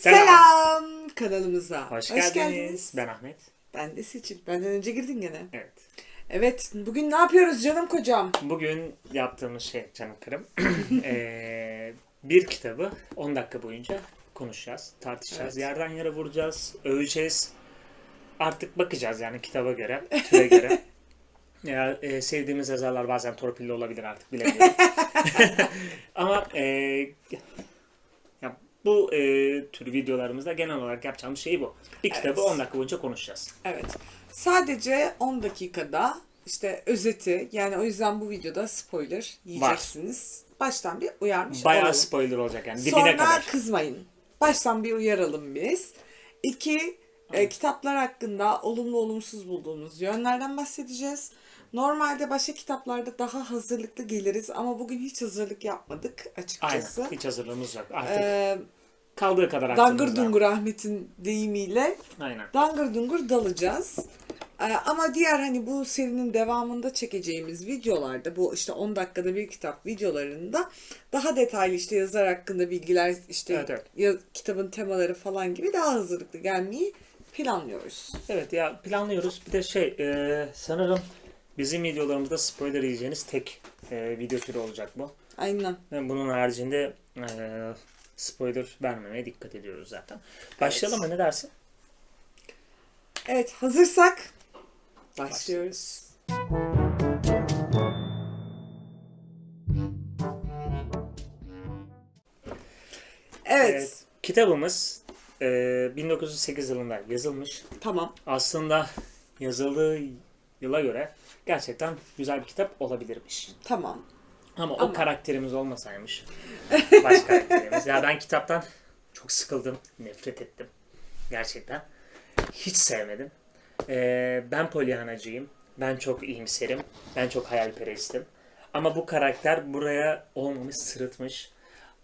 Selam kanalımıza. Hoş, geldiniz. Ben Ahmet. Ben de Seçil. Benden önce girdin gene. Evet. Evet, bugün ne yapıyoruz canım kocam? Bugün yaptığımız şey canım karım. Eee, bir kitabı 10 dakika boyunca konuşacağız, tartışacağız. Evet. Yerden yere vuracağız, öveceğiz. Artık bakacağız yani kitaba göre, türe göre. Ya e, sevdiğimiz yazarlar bazen torpilli olabilir artık bilemiyorum. Ama e, bu e, tür videolarımızda genel olarak yapacağımız şey bu. Bir kitabı Evet. 10 dakika boyunca konuşacağız. Evet. Sadece 10 dakikada işte özeti yani o yüzden bu videoda spoiler yiyeceksiniz. Baştan bir uyarmış Bayağı olalım. spoiler olacak yani dibine Sonra kadar. kızmayın. Baştan bir uyaralım biz. İki, e, kitaplar hakkında olumlu olumsuz bulduğumuz yönlerden bahsedeceğiz. Normalde başka kitaplarda daha hazırlıklı geliriz ama bugün hiç hazırlık yapmadık açıkçası. Aynen. Hiç hazırlığımız yok. Artık Ee, kaldığı kadar. Dangır Dungur Ahmet'in deyimiyle Aynen. Dangır Dungur dalacağız. Ee, ama diğer hani bu serinin devamında çekeceğimiz videolarda bu işte 10 dakikada bir kitap videolarında daha detaylı işte yazar hakkında bilgiler işte Evet, evet. ya- kitabın temaları falan gibi daha hazırlıklı gelmeyi planlıyoruz. Evet ya planlıyoruz. Bir de şey e, sanırım bizim videolarımızda spoiler yiyeceğiniz tek e, video türü olacak bu. Aynen. Ve bunun haricinde e, spoiler vermemeye dikkat ediyoruz zaten. Başlayalım mı ne dersin? Evet hazırsak başlıyoruz. Evet, kitabımız e, 1908 yılında yazılmış. tamam. Aslında yazıldığı yıla göre gerçekten güzel bir kitap olabilirmiş. Tamam. Ama, Ama- o karakterimiz olmasaymış. Baş karakterimiz. Ya ben kitaptan çok sıkıldım. Nefret ettim. Gerçekten. Hiç sevmedim. Ee, ben polyanacıyım. Ben çok iyimserim. Ben çok hayalperestim. Ama bu karakter buraya olmamış, sırıtmış.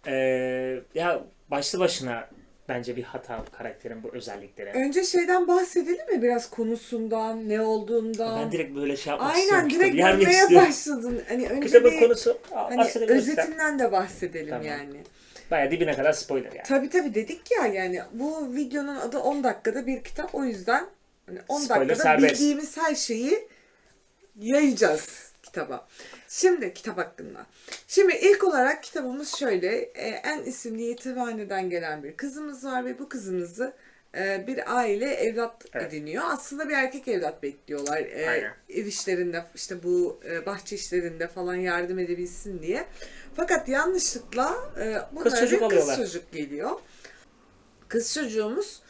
Ee, ya başlı başına bence bir hata karakterin bu özellikleri. Önce şeyden bahsedelim mi biraz konusundan, ne olduğundan? Ben direkt böyle şey yapmak Aynen istiyorum. direkt kitabı yenmek görmeye başladın. Hani önce Kitabın bir konusu hani özetinden de bahsedelim Tamam. yani. Baya dibine kadar spoiler yani. Tabii tabii dedik ya yani bu videonun adı 10 dakikada bir kitap o yüzden hani 10 Spoiler dakikada serbest. bildiğimiz her şeyi yayacağız kitaba. Şimdi kitap hakkında. Şimdi ilk olarak kitabımız şöyle. e, En isimli yetimhaneden gelen bir kızımız var ve bu kızımızı e, bir aile evlat Evet. ediniyor. Aslında bir erkek evlat bekliyorlar. E, Aynen. Ev işlerinde işte bu bahçe işlerinde falan yardım edebilsin diye. Fakat yanlışlıkla bunlara Kız çocuk kız çocuk geliyor. Kız çocuğumuz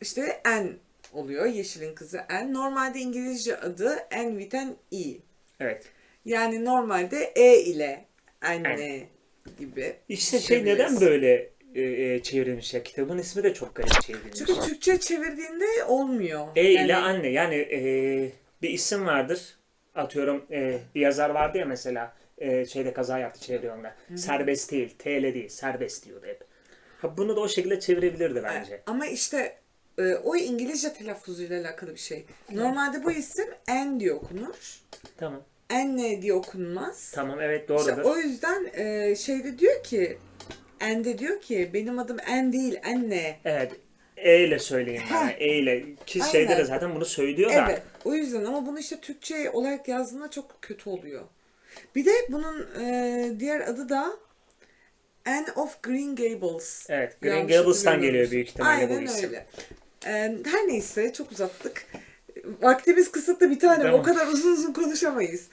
işte En oluyor. Yeşil'in kızı En. Normalde İngilizce adı En an E. Evet. Yani normalde E ile anne gibi. İşte şey neden böyle e, e, çevrilmiş ya kitabın ismi de çok garip çevrilmiş. Çünkü Türkçe çevirdiğinde olmuyor. E Yani- ile anne yani e, bir isim vardır. Atıyorum e, bir yazar vardı ya mesela e, şeyde kaza yaptı yolunda. Serbest değil, TL değil, serbest diyordu hep. Ha, bunu da o şekilde çevirebilirdi bence. Ama işte e, o İngilizce telaffuzuyla alakalı bir şey. Normalde bu isim En diye okunur. Tamam. Enne diye okunmaz. Tamam evet İşte doğrudur. o yüzden e, şeyde diyor ki Ende diyor ki benim adım En değil Enne. Evet. E ile söyleyin bana. E ile. Ki Aynen. şeyde de zaten bunu söylüyor da. Evet. O yüzden ama bunu işte Türkçe olarak yazdığında çok kötü oluyor. Bir de bunun e, diğer adı da Anne of Green Gables. Evet. Green Yanlış Gables'tan geliyor büyük ihtimalle Aynen bu isim. öyle. E, her neyse çok uzattık. Vaktimiz kısıtlı bir tane Tamam. o kadar uzun uzun konuşamayız.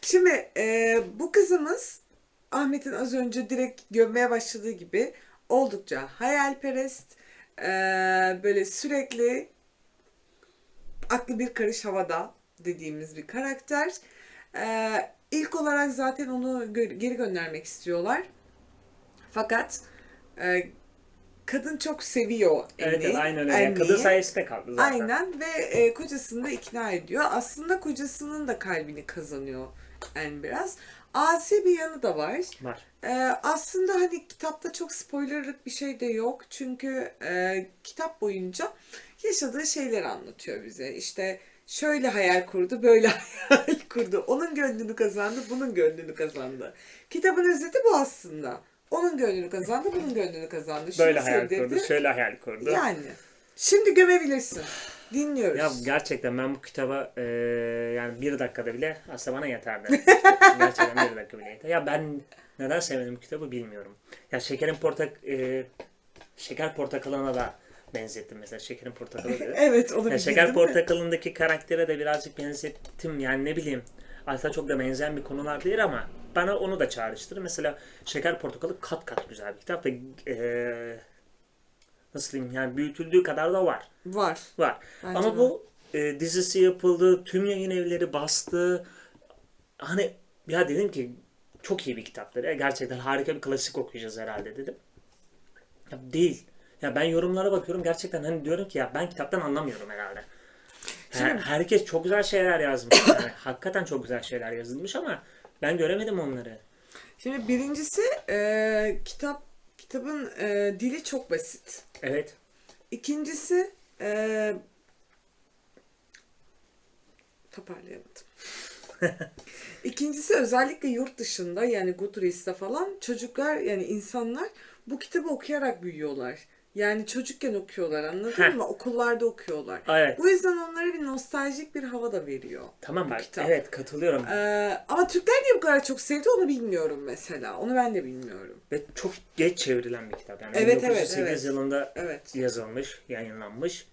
Şimdi e, bu kızımız Ahmet'in az önce direkt gömmeye başladığı gibi oldukça hayalperest, e, böyle sürekli aklı bir karış havada dediğimiz bir karakter. E, ilk olarak zaten onu geri göndermek istiyorlar. Fakat e, kadın çok seviyor Evet, evet Annie'yi, aynen öyle. Yani Kadın Annie'yi. sayesinde kaldı zaten. Aynen ve e, kocasını da ikna ediyor. Aslında kocasının da kalbini kazanıyor en biraz. Asi bir yanı da var. Var. E, aslında hani kitapta çok spoilerlık bir şey de yok. Çünkü e, kitap boyunca yaşadığı şeyleri anlatıyor bize. İşte şöyle hayal kurdu, böyle hayal kurdu. Onun gönlünü kazandı, bunun gönlünü kazandı. Kitabın özeti bu aslında. Onun gönlünü kazandı, bunun gönlünü kazandı. Şunu Böyle hayal sevdirdi. kurdu, şöyle hayal kurdu. Yani. Şimdi gömebilirsin. Dinliyoruz. Ya gerçekten ben bu kitaba e, yani bir dakikada bile aslında bana yeterdi. gerçekten bir dakika bile yeter. Ya ben neden sevmedim bu kitabı bilmiyorum. Ya şekerin portak e, şeker portakalına da benzettim mesela şekerin portakalı. dedi. evet onu Ya bir şeker portakalındaki karaktere de birazcık benzettim. Yani ne bileyim. Aslında çok da benzeyen bir konular değil ama bana onu da çağrıştırır. Mesela Şeker Portakalı kat kat güzel bir kitap ve e, nasıl diyeyim yani büyütüldüğü kadar da var. Var. Var. Bence Ama bu e, dizisi yapıldı, tüm yayın evleri bastı. Hani ya dedim ki çok iyi bir kitaptır. Ya, gerçekten harika bir klasik okuyacağız herhalde dedim. Ya değil. Ya ben yorumlara bakıyorum gerçekten hani diyorum ki ya ben kitaptan anlamıyorum herhalde. Şimdi- herkes çok güzel şeyler yazmış. Yani, hakikaten çok güzel şeyler yazılmış ama ben göremedim onları. Şimdi birincisi e, kitap kitabın e, dili çok basit. Evet. İkincisi e, toparlayamadım. İkincisi özellikle yurt dışında yani Goodreads'te falan çocuklar yani insanlar bu kitabı okuyarak büyüyorlar. Yani çocukken okuyorlar anladın Heh. mı? Okullarda okuyorlar. Evet. Bu yüzden onlara bir nostaljik bir hava da veriyor. Tamam bak. kitap. Evet katılıyorum. Ee, ama Türkler niye bu kadar çok sevdi onu bilmiyorum mesela. Onu ben de bilmiyorum. Ve çok geç çevrilen bir kitap. Yani Evet, evet, 1908 evet. yılında Evet. yazılmış, yayınlanmış.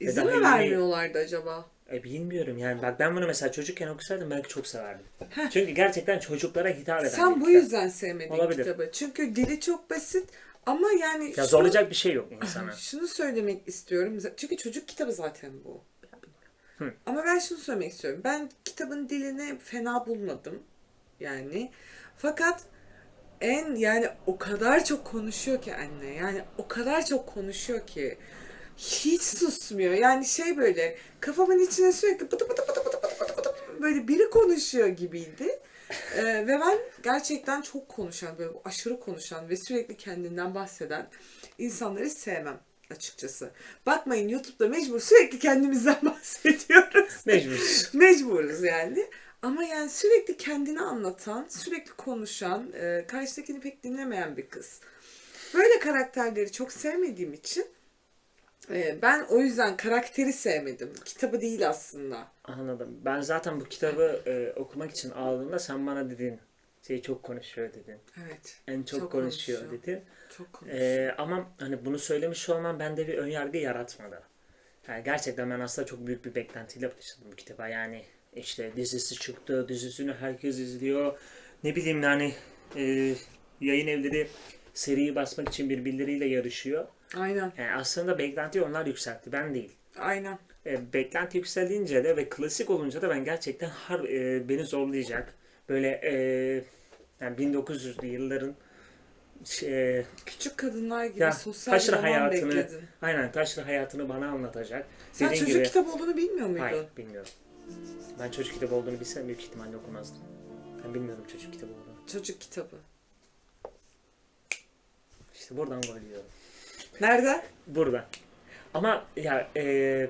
İzin mi yeni- vermiyorlardı acaba? E bilmiyorum yani bak ben bunu mesela çocukken okusaydım belki çok severdim. Çünkü gerçekten çocuklara hitap eden Sen bu kitap. yüzden sevmedin Olabilir. kitabı. Çünkü dili çok basit ama yani Ya şunu- zorlayacak bir şey yok insana. Şunu söylemek istiyorum. Çünkü çocuk kitabı zaten bu. Hı. Ama ben şunu söylemek istiyorum. Ben kitabın dilini fena bulmadım. Yani. Fakat en yani o kadar çok konuşuyor ki anne. Yani o kadar çok konuşuyor ki hiç susmuyor. Yani şey böyle kafamın içine sürekli pıtı pıtı pıtı pıtı pıtı pıtı pıtı böyle biri konuşuyor gibiydi. Ee, ve ben gerçekten çok konuşan, böyle aşırı konuşan ve sürekli kendinden bahseden insanları sevmem açıkçası. Bakmayın YouTube'da mecbur sürekli kendimizden bahsediyoruz. Mecburuz. Mecburuz yani. Ama yani sürekli kendini anlatan, sürekli konuşan, e, karşıdakini pek dinlemeyen bir kız. Böyle karakterleri çok sevmediğim için ben o yüzden karakteri sevmedim. Kitabı değil aslında. Anladım. Ben zaten bu kitabı e, okumak için aldığımda sen bana dedin. Şey çok konuşuyor dedin. Evet. En çok, Çok konuşuyor, konuşuyor. dedin. Çok konuşuyor. E, ama hani bunu söylemiş olmam bende bir önyargı yaratmadı. Yani gerçekten ben aslında çok büyük bir beklentiyle başladım bu kitaba. Yani işte dizisi çıktı, dizisini herkes izliyor. Ne bileyim yani e, yayın evleri seriyi basmak için birbirleriyle yarışıyor. Aynen. Yani aslında beklentiyi onlar yükseltti, ben değil. Aynen. E, beklenti yükselince de ve klasik olunca da ben gerçekten har, e, beni zorlayacak. Böyle e, yani 1900'lü yılların şey, Küçük kadınlar gibi Ya, sosyal taşra roman hayatını- bekledin. aynen taşlı hayatını bana anlatacak. Sen Dediğin çocuk gibi, kitabı olduğunu bilmiyor muydun? hayır bilmiyorum. Ben çocuk kitabı olduğunu bilsem büyük ihtimalle okumazdım. Ben bilmiyordum çocuk kitabı olduğunu. Çocuk kitabı. İşte buradan gol yiyorum. Nerede? Burada. Ama ya e,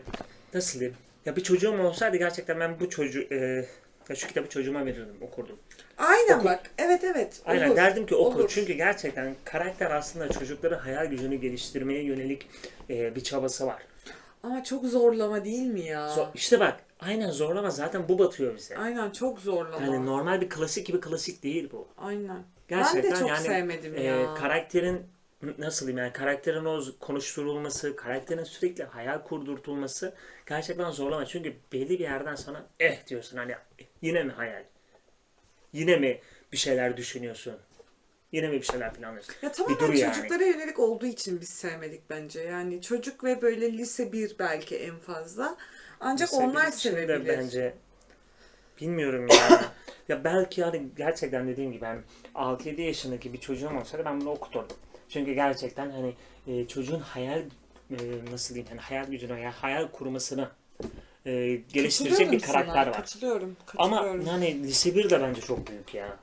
nasıl diyeyim? Ya bir çocuğum olsaydı gerçekten ben bu çocuğu e, ya şu kitabı çocuğuma verirdim, okurdum. Aynen Oku. bak. Evet evet. Aynen Olur. derdim ki oku. Olur. Çünkü gerçekten karakter aslında çocukların hayal gücünü geliştirmeye yönelik e, bir çabası var. Ama çok zorlama değil mi ya? Zo- işte bak aynen zorlama zaten bu batıyor bize. Aynen çok zorlama. Yani normal bir klasik gibi klasik değil bu. Aynen. Gerçekten ben de çok yani sevmedim e, ya. karakterin nasıl diyeyim yani karakterin o konuşturulması, karakterin sürekli hayal kurdurtulması gerçekten zorlama. Çünkü belli bir yerden sana eh diyorsun hani yine mi hayal? Yine mi bir şeyler düşünüyorsun? Yine mi bir şeyler planlıyorsun? ya bir tamamen yani. çocuklara yönelik olduğu için biz sevmedik bence. Yani çocuk ve böyle lise 1 belki en fazla. Ancak Lise onlar bir sevebilir. bence bilmiyorum ya. ya belki yani gerçekten dediğim gibi hani 6-7 yaşındaki bir çocuğum olsaydı ben bunu okuturdum. Çünkü gerçekten hani e, çocuğun hayal e, nasıl diyeyim hani hayal gücünü ya hayal kurmasını e, geliştirecek bir karakter var. Katılıyorum. Ama Katılıyorum. yani lise 1 de bence çok büyük ya.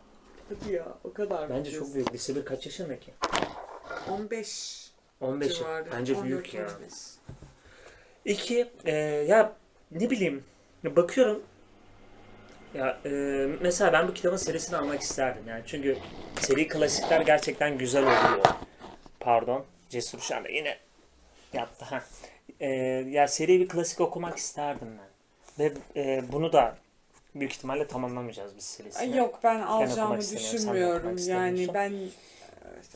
Hadi ya o kadar. Bence çok büyük. Lise 1 kaç yaşındaki? 15 15 civarı. bence 14, büyük ya. 15. İki, e, ya ne bileyim ya bakıyorum Ya e, mesela ben bu kitabın serisini almak isterdim yani çünkü seri klasikler gerçekten güzel oluyor. Pardon, Cesur şu anda yine yaptı. Ha. E, ya seri bir klasik okumak isterdim ben. Ve e, bunu da büyük ihtimalle tamamlamayacağız biz serisini. Yok ben alacağımı düşünmüyorum. Yani ben evet.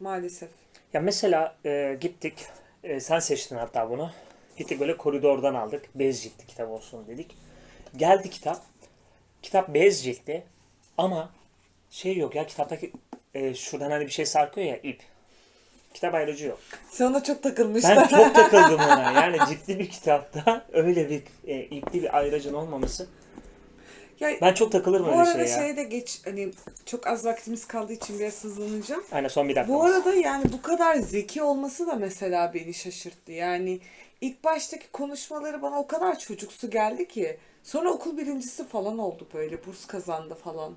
maalesef. Ya mesela e, gittik, e, sen seçtin hatta bunu. Gittik böyle koridordan aldık. Bez ciltli kitap olsun dedik. Geldi kitap. Kitap bez ciltli ama şey yok ya kitaptaki e, şuradan hani bir şey sarkıyor ya ip. Kitap ayrıcı yok. Sen ona çok takılmışlar. Ben çok takıldım ona. Yani ciddi bir kitapta öyle bir e, ipli bir ayracın olmaması. ya, Ben çok takılırım bu öyle arada şeye ya. şeye de geç hani çok az vaktimiz kaldığı için biraz hızlanacağım. Aynen son bir dakika. Bu arada yani bu kadar zeki olması da mesela beni şaşırttı. Yani ilk baştaki konuşmaları bana o kadar çocuksu geldi ki. Sonra okul birincisi falan oldu böyle. Burs kazandı falan.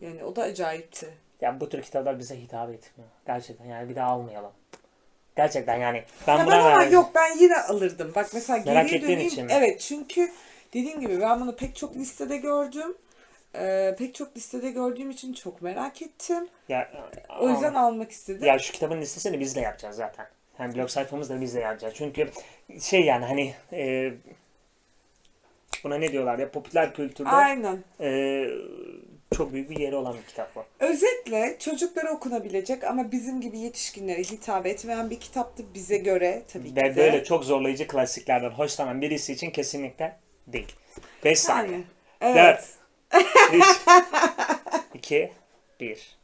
Yani o da acayipti. Ya bu tür kitaplar bize hitap etmiyor. Gerçekten yani bir daha almayalım. Gerçekten yani ben Ya buna ben ama verdim. yok ben yine alırdım. Bak mesela Merak geriye döneyim. için mi? Evet çünkü dediğim gibi ben bunu pek çok listede gördüm. Ee, pek çok listede gördüğüm için çok merak ettim. Ya, O yüzden ama- almak istedim. ya şu kitabın listesini biz de yapacağız zaten. Yani blog sayfamızda biz de yapacağız. Çünkü şey yani hani e, buna ne diyorlar ya popüler kültürde Aynen. e, çok büyük bir yeri olan bir kitap bu. Özetle çocuklara okunabilecek ama bizim gibi yetişkinlere hitap etmeyen bir kitaptı bize göre tabii ki Ve de. böyle çok zorlayıcı klasiklerden hoşlanan birisi için kesinlikle değil. 5 saniye. Evet. 4 3 2 1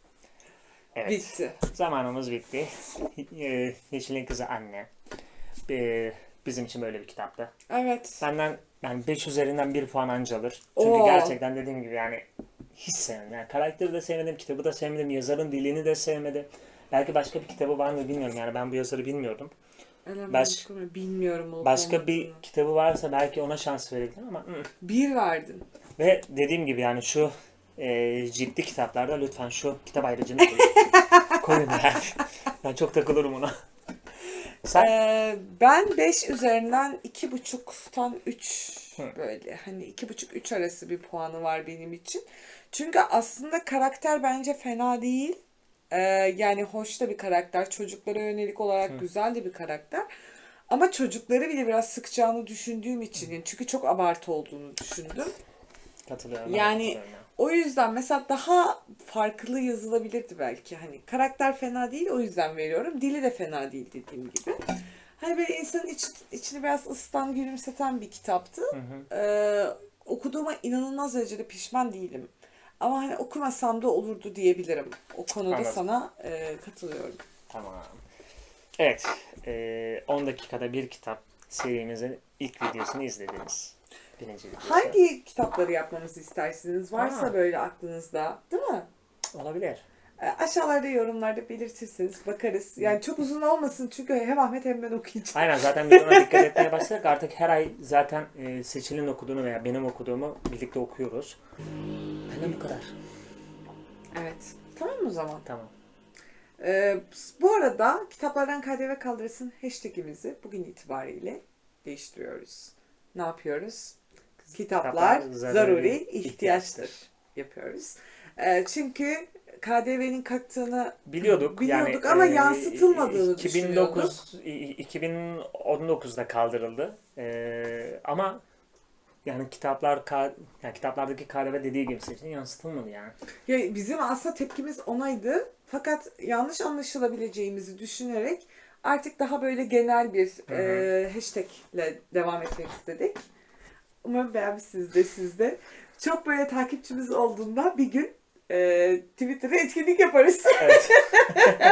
Evet. Bitti. Zamanımız bitti. Ee, Yeşil'in kızı anne. Ee, bizim için böyle bir kitaptı. Evet. Benden yani 5 üzerinden 1 puan anca alır. Çünkü Oo. gerçekten dediğim gibi yani hiç sevmedim. Yani karakteri de sevmedim, kitabı da sevmedim, yazarın dilini de sevmedim. Belki başka bir kitabı var mı bilmiyorum. Yani ben bu yazarı bilmiyordum. Eleman Baş- bilmiyorum olup Başka bir olmadığını. kitabı varsa belki ona şans verebilirim ama. Bir verdin. Ve dediğim gibi yani şu e, ciddi kitaplarda lütfen şu kitap ayrıcını koyun. koyun yani. Ben çok takılırım ona. Sen? Ee, ben 5 üzerinden 2,5'tan 3 Hı. böyle hani 2,5-3 arası bir puanı var benim için. Çünkü aslında karakter bence fena değil. Ee, yani hoş da bir karakter. Çocuklara yönelik olarak güzel de bir karakter. Ama çocukları bile biraz sıkacağını düşündüğüm için. Yani çünkü çok abartı olduğunu düşündüm. Katılıyorum. Yani katılıyorum. O yüzden mesela daha farklı yazılabilirdi belki. Hani karakter fena değil o yüzden veriyorum. Dili de fena değil dediğim gibi. Hani böyle insanın iç, içini biraz ısıtan, gülümseten bir kitaptı. Ee, okuduğuma inanılmaz derecede pişman değilim. Ama hani okumasam da olurdu diyebilirim. O konuda Anladım. sana e, katılıyorum. Tamam. Evet. e, 10 dakikada bir kitap serimizin ilk videosunu izlediniz. Videosu. Hangi kitapları yapmamızı istersiniz? Varsa Aa. böyle aklınızda. Değil mi? Olabilir. E, Aşağılarda yorumlarda belirtirseniz bakarız. Yani çok uzun olmasın çünkü hem Ahmet hem ben okuyacağım. Aynen zaten biz ona dikkat etmeye başladık. Artık her ay zaten e, Seçil'in okuduğunu veya benim okuduğumu birlikte okuyoruz. Benden bu kadar. Evet. Tamam o zaman. Tamam. Ee, bu arada kitaplardan KDV kaldırsın hashtagimizi bugün itibariyle değiştiriyoruz. Ne yapıyoruz? Kitaplar, Kitaplar zaruri, ihtiyaçtır yapıyoruz. Ee, çünkü KDV'nin kalktığını Biliyorduk. Biliyorduk yani, ama e, yansıtılmadığını 2009 i- 2019'da kaldırıldı. E, ama yani kitaplar yani kitaplardaki KDV dediği gibi seçin yansıtılmadı yani. Ya bizim aslında tepkimiz onaydı. Fakat yanlış anlaşılabileceğimizi düşünerek artık daha böyle genel bir e, hashtag ile devam etmek istedik. Umarım beğenmişsinizdir siz de. Çok böyle takipçimiz olduğunda bir gün e, Twitter'da etkinlik yaparız. Evet.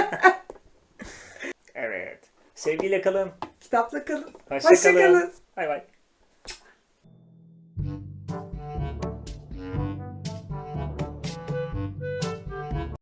evet. Sevgiyle kalın. Kitapla kalın. Hoşça Hoşça kalın. kalın. Bay bay.